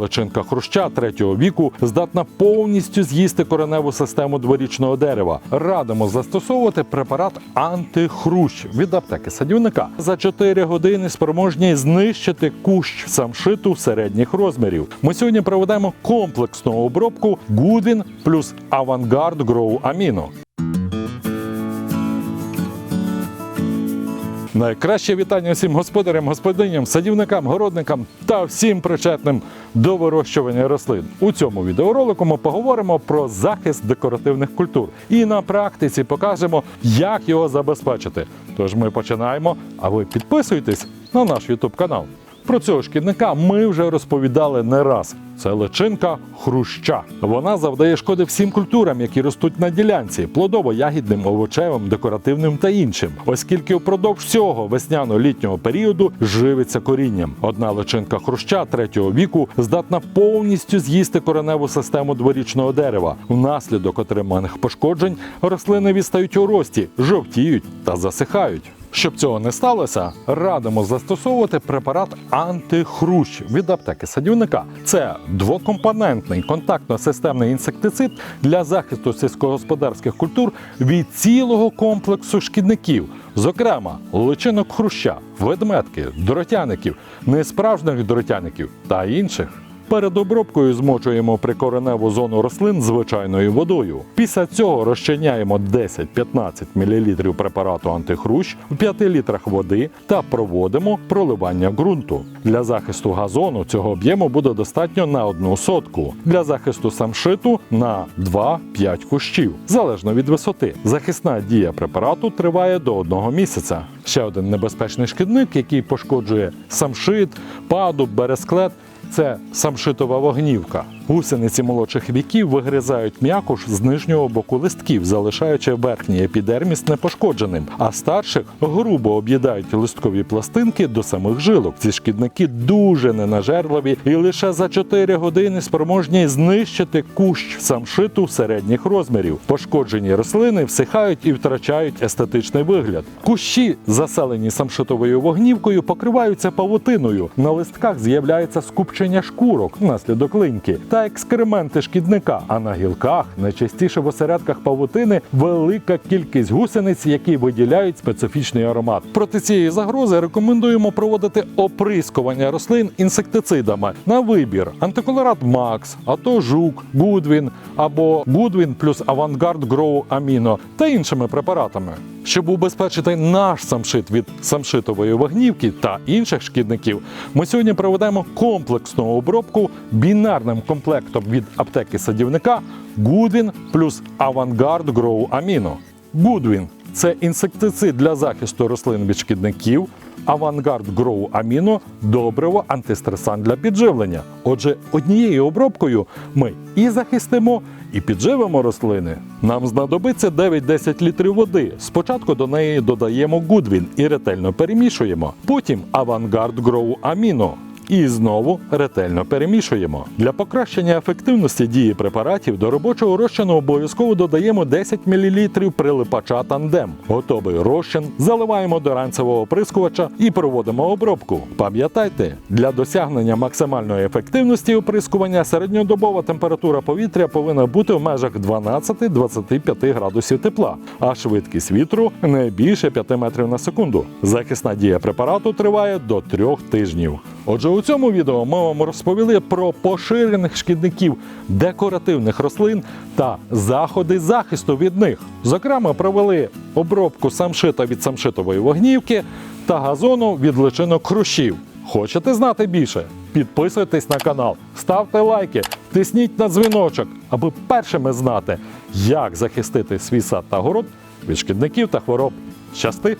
Личинка хруща третього віку здатна повністю з'їсти кореневу систему дворічного дерева. Радимо застосовувати препарат антихрущ від аптеки садівника. За 4 години спроможні знищити кущ самшиту середніх розмірів. Ми сьогодні проведемо комплексну обробку Goodwin плюс Avantgarde Grow Amino. Найкраще вітання всім господарям, господиням, садівникам, городникам та всім причетним до вирощування рослин. У цьому відеоролику ми поговоримо про захист декоративних культур і на практиці покажемо, як його забезпечити. Тож ми починаємо. А ви підписуйтесь на наш YouTube канал. Про цього шкідника ми вже розповідали не раз. Це личинка хруща. Вона завдає шкоди всім культурам, які ростуть на ділянці, плодово-ягідним, овочевим, декоративним та іншим, оскільки впродовж всього весняно-літнього періоду живиться корінням. Одна личинка хруща третього віку здатна повністю з'їсти кореневу систему дворічного дерева. Внаслідок отриманих пошкоджень рослини відстають у рості, жовтіють та засихають. Щоб цього не сталося, радимо застосовувати препарат антихрущ від аптеки садівника. Це двокомпонентний контактно-системний інсектицид для захисту сільськогосподарських культур від цілого комплексу шкідників, зокрема личинок хруща, ведметки, дротяників, несправжніх дротяників та інших. Перед обробкою змочуємо прикореневу зону рослин звичайною водою. Після цього розчиняємо 10-15 мл препарату антихрущ в 5 літрах води та проводимо проливання ґрунту. Для захисту газону цього об'єму буде достатньо на одну сотку. Для захисту самшиту на 2-5 кущів, залежно від висоти. Захисна дія препарату триває до одного місяця. Ще один небезпечний шкідник, який пошкоджує самшит, падуб, бересклет це самшитова вогнівка. Гусениці молодших віків вигризають м'якуш з нижнього боку листків, залишаючи верхній епідерміс непошкодженим, а старших грубо об'їдають листкові пластинки до самих жилок. Ці шкідники дуже ненажерливі і лише за 4 години спроможні знищити кущ самшиту середніх розмірів. Пошкоджені рослини всихають і втрачають естетичний вигляд. Кущі, заселені самшитовою вогнівкою, покриваються павутиною. На листках з'являється скупчення шкурок внаслідок линьки та екскременти шкідника. А на гілках, найчастіше в осередках павутини, велика кількість гусениць, які виділяють специфічний аромат. Проти цієї загрози рекомендуємо проводити оприскування рослин інсектицидами на вибір антиколорат Макс, а то жук, Гудвін або Гудвін плюс Авангард Гроу Аміно та іншими препаратами. Щоб убезпечити наш самшит від самшитової вагнівки та інших шкідників, ми сьогодні проведемо комплексну обробку бінарним комплектом від аптеки садівника Goodwin плюс Avantgarde Grow Amino. Goodwin – це інсектицид для захисту рослин від шкідників. Avantgarde Grow Amino – добриво антистресант для підживлення. Отже, однією обробкою ми і захистимо, і підживимо рослини. Нам знадобиться 9-10 літрів води. Спочатку до неї додаємо гудвін і ретельно перемішуємо. Потім Авангард Grow Amino. І знову ретельно перемішуємо. Для покращення ефективності дії препаратів до робочого розчину обов'язково додаємо 10 мл прилипача тандем. Готовий розчин заливаємо до ранцевого оприскувача і проводимо обробку. Пам'ятайте, для досягнення максимальної ефективності оприскування середньодобова температура повітря повинна бути в межах 12-25 градусів тепла, а швидкість вітру не більше 5 метрів на секунду. Захисна дія препарату триває до 3 тижнів. Отже, у цьому відео ми вам розповіли про поширених шкідників декоративних рослин та заходи захисту від них. Зокрема, провели обробку самшита від самшитової вогнівки та газону від личинок хрущів. Хочете знати більше? Підписуйтесь на канал, ставте лайки, тисніть на дзвіночок, аби першими знати, як захистити свій сад та город від шкідників та хвороб. Щасти!